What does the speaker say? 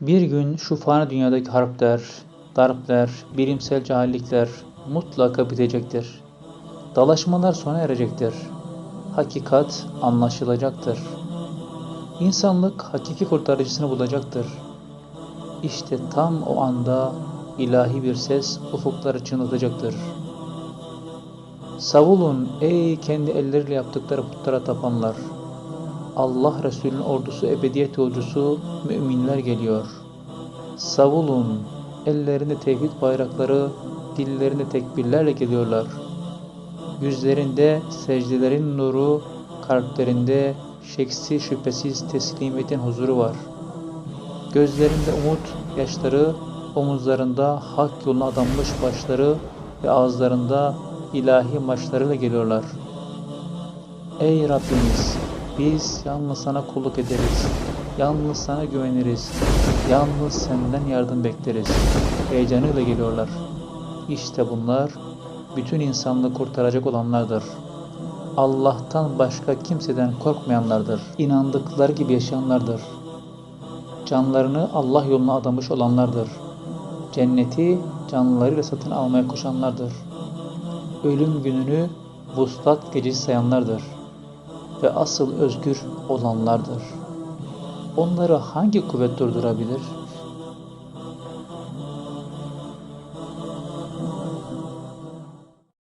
Bir gün şu fani dünyadaki harpler, darpler, bilimsel cahillikler mutlaka bitecektir. Dalaşmalar sona erecektir. Hakikat anlaşılacaktır. İnsanlık hakiki kurtarıcısını bulacaktır. İşte tam o anda ilahi bir ses ufukları çınlatacaktır. Savulun ey kendi elleriyle yaptıkları putlara tapanlar. Allah Resulü'nün ordusu ebediyet yolcusu müminler geliyor. Savulun ellerinde tevhid bayrakları, dillerinde tekbirlerle geliyorlar. Yüzlerinde secdelerin nuru, kalplerinde şeksiz şüphesiz teslimiyetin huzuru var. Gözlerinde umut yaşları, omuzlarında hak yoluna adanmış başları ve ağızlarında ilahi maçlarıyla geliyorlar. Ey Rabbimiz! Biz yalnız sana kulluk ederiz. Yalnız sana güveniriz. Yalnız senden yardım bekleriz. Heyecanıyla geliyorlar. İşte bunlar bütün insanlığı kurtaracak olanlardır. Allah'tan başka kimseden korkmayanlardır. İnandıkları gibi yaşayanlardır. Canlarını Allah yoluna adamış olanlardır. Cenneti canlarıyla satın almaya koşanlardır. Ölüm gününü vuslat gecesi sayanlardır. Ve asıl özgür olanlardır. Onları hangi kuvvet durdurabilir?